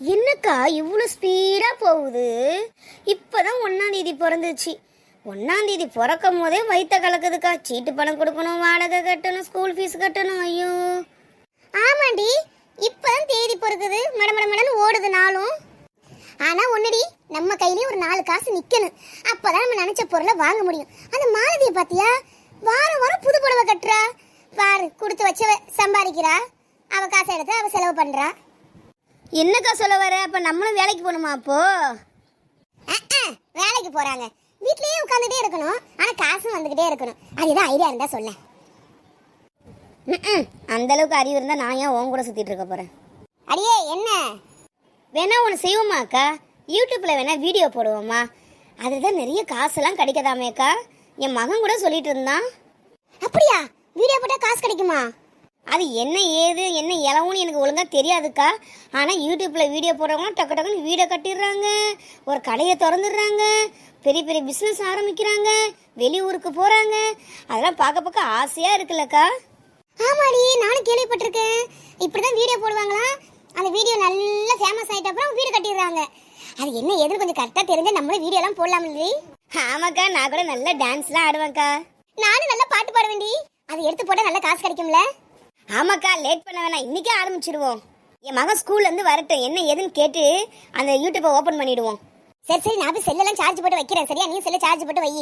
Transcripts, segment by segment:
என்னக்கா இவ்வளோ ஸ்பீடாக போகுது? இப்போ தான் தேதி பிறந்துச்சு. ஒன்றாந்தேதி பிறக்கும் போதே வயிற்ற கலக்குதுக்கா. சீட்டு பணம் கொடுக்கணும் வாடகை கட்டணும் ஸ்கூல் ஃபீஸ் கட்டணும் ஐயோ. ஆமாண்டி இப்போதான் தேதி பிறக்குது. மட மட மடன்னு ஓடுது நாளும். ஆனா ஒன்றுடி நம்ம கையிலயும் ஒரு நாலு காசு நிக்கணும். அப்பதான் நம்ம நினைச்ச பொருளை வாங்க முடியும். அந்த மாலதிய பாத்தியா? வாரம் வாரம் புது புடவை கட்டுறா. பாரு கொடுத்து வச்சவ சம்பாதிக்கிறா. அவ காசை எடுத்து அவ செலவு பண்றா. என்னக்கா சொல்ல வர? அப்ப நம்மளும் வேலைக்கு போகணுமா அப்போ? வேலைக்கு போறாங்க. வீட்லயே உட்காந்துட்டே இருக்கணும். ஆனா காசும் வந்துகிட்டே இருக்கணும். அதுதான் ஐடியா இருந்தா சொல்ல. அந்த அளவுக்கு அறிவு இருந்தா நான் ஏன் உன் கூட சுத்திட்டு இருக்க போறேன்? அடியே என்ன? வேணா ஒன்று செய்வோமா அக்கா? யூடியூப்ல வேணா வீடியோ போடுவோமா? அதில் தான் நிறைய காசெல்லாம் கிடைக்கதாமேக்கா என் மகன் கூட சொல்லிட்டு இருந்தான். அப்படியா? வீடியோ போட்டால் காசு கிடைக்குமா? அது என்ன ஏது என்ன இலவுன்னு எனக்கு ஒழுங்காக தெரியாதுக்கா. ஆனால் யூடியூப்பில் வீடியோ போடுறவங்க டக்கு டக்குன்னு வீடியோ கட்டிடுறாங்க ஒரு கடையை திறந்துடுறாங்க பெரிய பெரிய பிஸ்னஸ் ஆரம்பிக்கிறாங்க வெளியூருக்கு போகிறாங்க அதெல்லாம் பார்க்க பார்க்க ஆசையாக இருக்குல்லக்கா. ஆமாடி நானும் கேள்விப்பட்டிருக்கேன். இப்படிதான் வீடியோ போடுவாங்களா? அந்த வீடியோ நல்லா ஃபேமஸ் ஆயிட்ட அப்புறம் வீடு கட்டிடுறாங்க. அது என்ன எதுன்னு கொஞ்சம் கரெக்டா தெரிஞ்ச நம்மளும் வீடியோ எல்லாம் போடலாம் இல்லையே ஆமாக்கா நான் கூட நல்ல டான்ஸ்லாம் ஆடுவேன்க்கா. நானும் நல்லா பாட்டு பாடுவேன்டி. அது எடுத்து போட்டா நல்ல காசு கிடைக்கும்ல. ஆமாக்கா லேட் பண்ண வேணாம். இன்னைக்கே ஆரம்பிச்சிடுவோம் என் மகன் ஸ்கூல்லேருந்து வரட்டும். என்ன ஏதுன்னு கேட்டு அந்த யூடியூப்பை ஓப்பன் பண்ணிடுவோம். சரி சரி நான் போய் செல்லெல்லாம் சார்ஜ் போட்டு வைக்கிறேன் சரியா? நீ செல்ல சார்ஜ் போட்டு வை.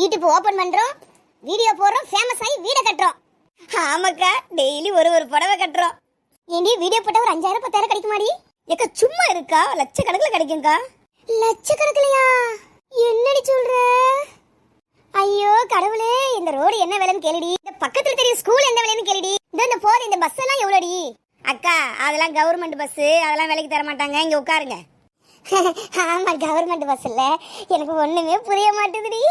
யூடியூப் ஓப்பன் பண்ணுறோம் வீடியோ போடுறோம் ஃபேமஸ் ஆகி வீடை கட்டுறோம். ஆமாக்கா டெய்லி ஒரு ஒரு புடவை கட்டுறோம். ஏண்டி வீடியோ போட்ட ஒரு அஞ்சாயிரம் பத்தாயிரம் கிடைக்குமாடி? ஏக்கா சும்மா இருக்கா? லட்சக்கணக்கில் கிடைக்கும்க்கா. லட்சக்கணக்கிலையா? என்னடி சொல்ற? ஐயோ கடவுளே இந்த ரோடு என்ன விலைன்னு கேளுடி. இந்த பக்கத்துல தெரிய ஸ்கூல் என்ன விலைன்னு கேளுடி இந்த இந்த போற இந்த பஸ் எல்லாம் எவ்வளோடி அக்கா அதெல்லாம் கவர்மெண்ட் பஸ் அதெல்லாம் விலைக்கு தர மாட்டாங்க. இங்க உட்காருங்க. ஆமா கவர்மெண்ட் பஸ் இல்ல. எனக்கு ஒண்ணுமே புரிய மாட்டேதுடி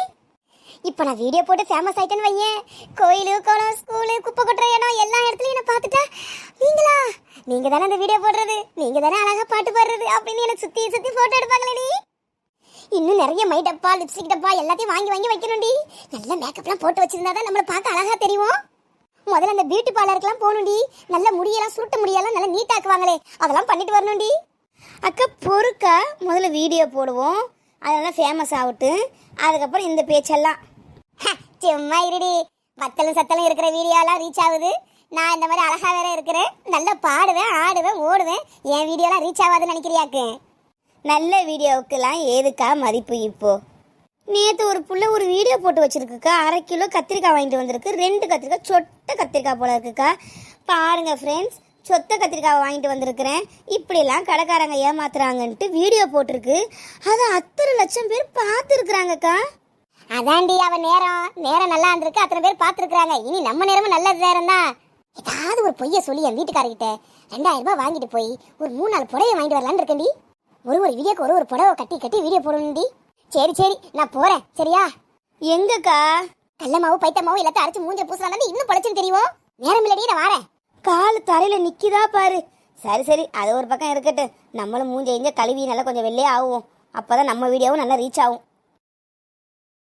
இப்போ நான் வீடியோ போட்டு ஃபேமஸ் ஆயிட்டேன்னு வையேன். கோயிலு குளம் ஸ்கூலு குப்பை கொட்டுற இடம் எல்லா இடத்துலையும் என்ன பார்த்துட்டா நீங்களா? நீங்க தானே அந்த வீடியோ போடுறது? நீங்க தானே அழகா பாட்டு பாடுறது? அப்படின்னு எனக்கு சுத்தி சுத்தி போட்டோ எடுப்பாங்களேடி. இன்னும் நிறைய மை டப்பா லிப்ஸ்டிக் டப்பா எல்லாத்தையும் வாங்கி வாங்கி வைக்கணும்டி. நல்ல மேக்கப்லாம் போட்டு வச்சிருந்தா தான் நம்மளை பார்க்க அழகா தெரியும். முதல்ல அந்த பியூட்டி பார்லருக்குலாம் போகணும்டி. நல்ல முடியெல்லாம் சுருட்ட முடியெல்லாம் நல்லா நீட்டாக்குவாங்களே அதெல்லாம் பண்ணிட்டு வரணும்டி. அக்கா பொறுக்கா முதல்ல வீடியோ போடுவோம். அதெல்லாம் ஃபேமஸ் ஆகட்டும். அதுக்கப்புறம் இந்த பேச்செல்லாம் சும்மா இருடி. பத்தலும் சத்தலும் இருக்கிற வீடியோலாம் ரீச் ஆகுது. நான் இந்த மாதிரி அழகாக வேற இருக்கிறேன். நல்லா பாடுவேன் ஆடுவேன் ஓடுவேன். என் வீடியோலாம் ரீச் ஆகாதுன்னு நினைக்கிறியாக்கு? நல்ல வீடியோவுக்கெல்லாம் ஏதுக்கா மதிப்பு இப்போ? நேற்று ஒரு புள்ள ஒரு வீடியோ போட்டு வச்சிருக்குக்கா. அரை கிலோ கத்திரிக்காய் வாங்கிட்டு வந்திருக்கு. ரெண்டு கத்திரிக்காய் சொட்ட கத்திரிக்காய் போல இருக்குக்கா. பாருங்க ஃப்ரெண்ட்ஸ் சொத்த கத்திரிக்காய் வாங்கிட்டு வந்திருக்கிறேன். இப்படிலாம் கடைக்காரங்க ஏமாத்துறாங்கன்ட்டு வீடியோ போட்டிருக்கு. அதை அத்தனை லட்சம் பேர் பார்த்துருக்குறாங்கக்கா. அதாண்டி அவன் நேரம். நேரம் நல்லா இருந்திருக்கு. அத்தனை பேர் பார்த்துருக்குறாங்க. இனி நம்ம நேரமும் நல்லது நேரம் தான் ஏதாவது ஒரு பொய்ய சொல்லி என் வீட்டுக்காரர்கிட்ட ரெண்டாயிரம் ரூபாய் வாங்கிட்டு போய் ஒரு மூணு நாலு புடவை வாங்கிட்டு வரலான்னு இருக்கேன்டி. ஒரு ஒரு வீடியோக்கு ஒரு ஒரு புடவை கட்டி கட்டி வீடியோ போடணும்டி. சரி சரி நான் போறேன். சரியா? எங்கக்கா? கடல மாவு பைத்த மாவு எல்லாத்தையும் அரைச்சு மூஞ்ச பூசலாம் இன்னும் பழச்சுன்னு தெரியும்? நேரம் இல்லடி நான் வரேன். கால் தரையில நிக்கிதா பாரு. சரி சரி அது ஒரு பக்கம் இருக்கட்டும். நம்மளும் மூஞ்ச எங்க கழுவி நல்லா கொஞ்சம் வெள்ளையே ஆகும் அப்பதான் நம்ம வீடியோவும் நல்லா ரீச் ஆகும்.